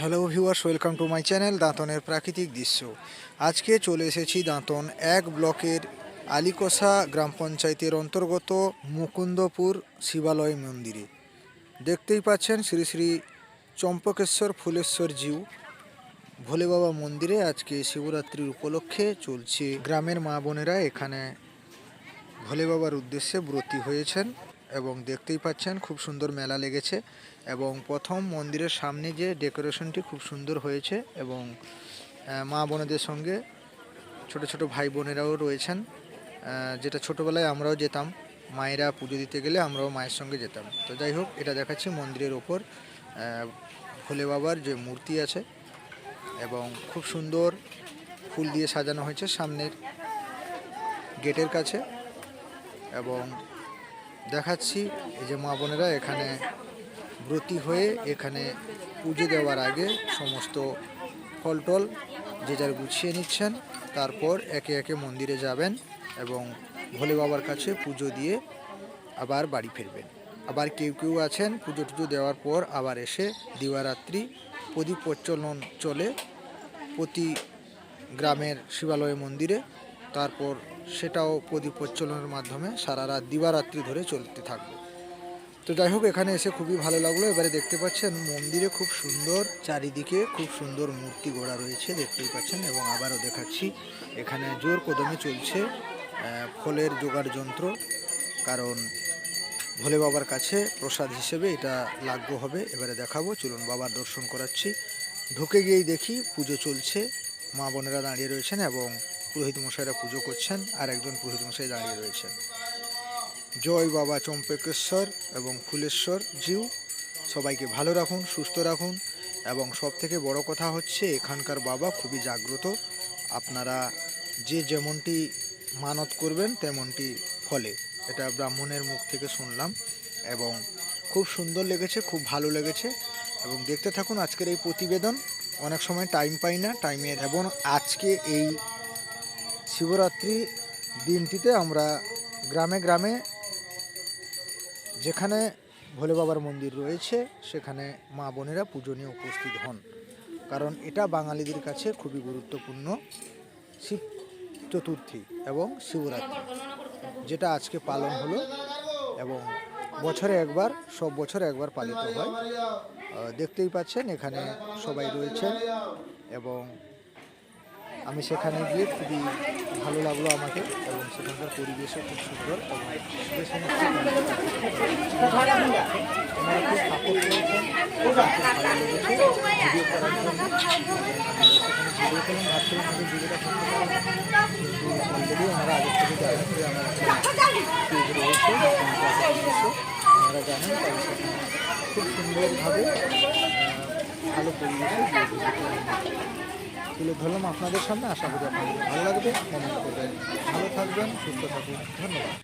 Hello viewers welcome to my channel দাঁতনের প্রাকৃতিক দৃশ্য আজকে চলে এসেছি দাঁতন এক ব্লকের আলিকোষা গ্রাম পঞ্চায়েতের অন্তর্গত মুকুন্দপুর শিবালয় মন্দিরে। দেখতেই পাচ্ছেন শ্রী শ্রী চম্পকেশ্বর ফুলেশ্বর জিউ। ভোলে বাবা মন্দিরে আজকে শিবরাত্রির উপলক্ষে চলছে। গ্রামের মা বোনেরা এখানে ভোলে বাবার উদ্দেশ্যে ব্রতী হয়েছেন। এবং দেখতেই পাচ্ছেন খুব সুন্দর মেলা লেগেছে এবং প্রথম মন্দিরের সামনে যে ডেকোরেশনটি খুব সুন্দর হয়েছে এবং মা বোনেদের সঙ্গে ছোট ছোট ভাই বোনেরাও রয়েছেন যেটা ছোটোবেলায় আমরাও যেতাম। মায়েরা পুজো দিতে গেলে আমরাও মায়ের সঙ্গে যেতাম। তো যাই হোক, এটা দেখাচ্ছি মন্দিরের ওপর ভোলে বাবার যে মূর্তি আছে এবং খুব সুন্দর ফুল দিয়ে সাজানো হয়েছে সামনের গেটের কাছে এবং দেখাচ্ছি। এই যে মা বোনেরা এখানে ব্রতী হয়ে এখানে পুজো দেওয়ার আগে সমস্ত ফল টল যে যার গুছিয়ে নিচ্ছেন, তারপর একে একে মন্দিরে যাবেন এবং ভোলে বাবার কাছে পুজো দিয়ে আবার বাড়ি ফিরবেন। আবার কেউ কেউ আছেন, পুজো টুজো দেওয়ার পর আবার এসে দিবারাত্রি প্রদীপ প্রচলন চলে প্রতি গ্রামের শিবালয় মন্দিরে। তারপর সেটাও প্রদীপ প্রজ্বলনের মাধ্যমে সারা রাত দিবারাত্রি ধরে চলতে থাকবে তো যাই হোক, এখানে এসে খুবই ভালো লাগল। এবারে দেখতে পাচ্ছেন মন্দিরে খুব সুন্দর চারিদিকে খুব সুন্দর মূর্তি গড়া রয়েছে, দেখতেই পাচ্ছেন, এবং আবারও দেখাচ্ছি, এখানে জোর কদমে চলছে ফলের জোগাড় যন্ত্র। কারণ ভোলে বাবার কাছে প্রসাদ হিসেবে এটা লাগবে হবে। এবারে দেখাবো, চলুন বাবার দর্শন করাচ্ছি। ঢুকে গিয়েই দেখি পুজো চলছে, মা বোনেরা দাঁড়িয়ে রয়েছেন এবং পুরোহিত মশাইরা পুজো করছেন আর একজন পুরোহিত মশাই দাঁড়িয়ে রয়েছেন। জয় বাবা চম্পকেশ্বর এবং ফুলেশ্বর জিউ, সবাইকে ভালো রাখুন, সুস্থ রাখুন এবং সব থেকে বড় কথা হচ্ছে এখানকার বাবা খুবই জাগ্রত। আপনারা যে যেমনটি মানত করবেন তেমনটি ফলে। এটা ব্রাহ্মণের মুখ থেকে শুনলাম এবং খুব সুন্দর লেগেছে, খুব ভালো লেগেছে এবং দেখতে থাকুন আজকের এই প্রতিবেদন। অনেক সময় টাইম পাই না টাইমের এবং আজকে এই শিবরাত্রি দিনটিতে আমরা গ্রামে গ্রামে যেখানে ভোলে বাবার মন্দির রয়েছে, সেখানে মা বোনেরা পুজো নিয়ে উপস্থিত হন। কারণ এটা বাঙালিদের কাছে খুবই গুরুত্বপূর্ণ শিব চতুর্থী এবং শিবরাত্রি, যেটা আজকে পালন হলো এবং বছরে একবার, সব বছর একবার পালিত হয়। দেখতেই পাচ্ছেন, এখানে সবাই রয়েছেন এবং আমি সেখানে গিয়ে খুবই ভালো লাগল আমাকে এবং সেখানকার পরিবেশও খুব সুন্দর এবং আমার সেখানে খুব সুন্দরভাবে ভালো পরিবেশে তুলে ধরলাম আপনাদের সামনে। আশা করি আপনাদের ভালো লাগবে। কমেন্ট করবেন ভালো থাকবেন, সুস্থ থাকবেন ধন্যবাদ।